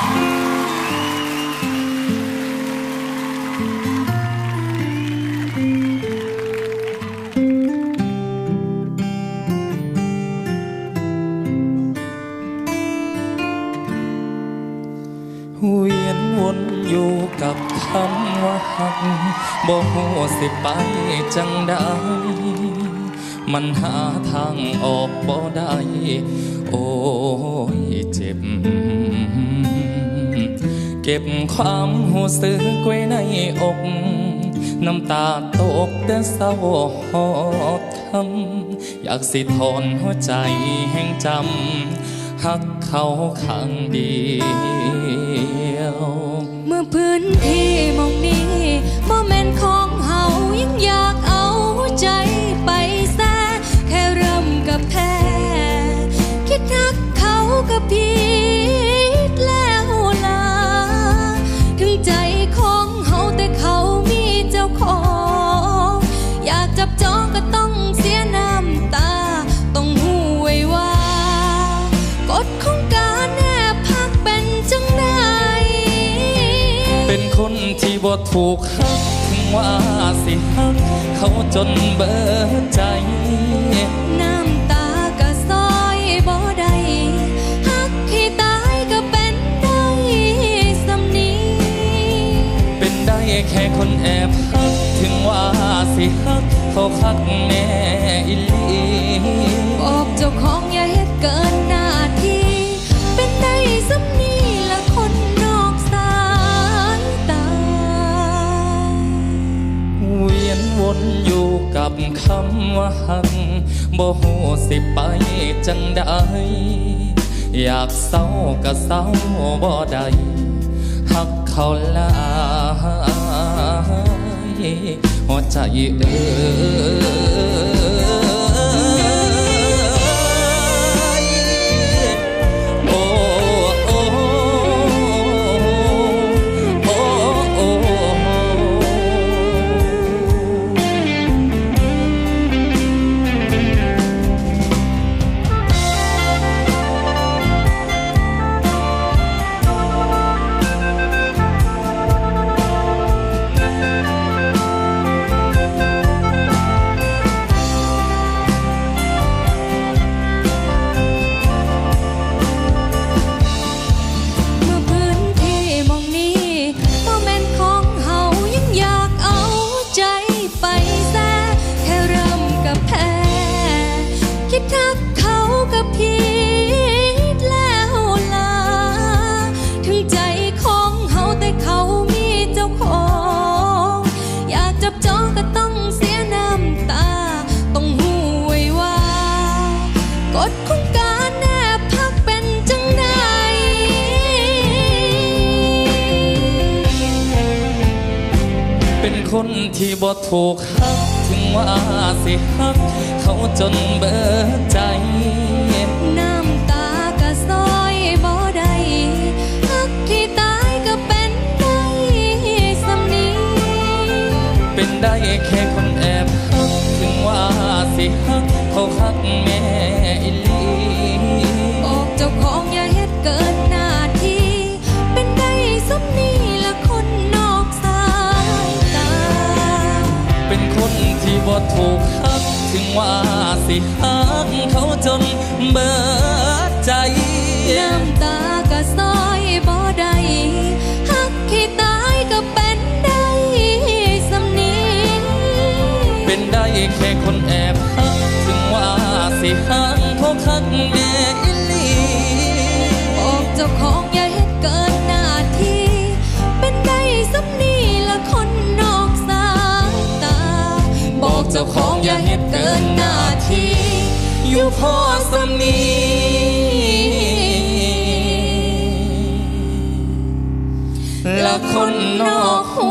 เวียนวนอยู่กับคำว่าหักบ่ฮู้สิไปจังใดมันหาทางออกบ่ได้โอ้ ก็บความหูสึกไว้ในอก น้ำตาตกแต่เศร้าหอดคำอยากสิทอนหัวใจแห่งจำหักเขาข้างเดียว เมื่อพื้นที่มองนี้โมเมนของเฮายังอยาก เป็นคนที่บ่ถูกหักถึงว่าสิหัก เขาจนเบิดใจ น้ำตากะซอยบ่ได้ฮักให้ตายก็เป็นได้สำนีเป็นได้แค่คนแอบหัก ถึงว่าสิหัก เขาคักแน่อิลีบอกเจ้าของอย่าเฮ็ดเกินหน้าำว่าหักบ่ฮู้สิไปจังใดอยากเศร้าก็เศร้าบ่ได้หักเขาลายหัวใจเอ้ย ที่บ่ถูกหักถึงว่าสิหัก เขาจนเบิดใจ น้ำตากะซอยบ่ได้ฮักที่ตายก็เป็นได้สำนีเป็นได้แค่คนแอบหัก ถึงว่าสิหัก เขาคักแม่ ที่บ่ถูกหักถึงว่าสิหักเขาจนเบิดใจ น้ำตากะซอยบ่ได้ฮักที่ตายก็เป็นได้สำนีเป็นได้แค่คนแอบหักถึงว่าสิหักเขาคัก เจ้าของอย่าเฮ็ดเกินหน้าที่อยู่พอสำนีละคนนอกหู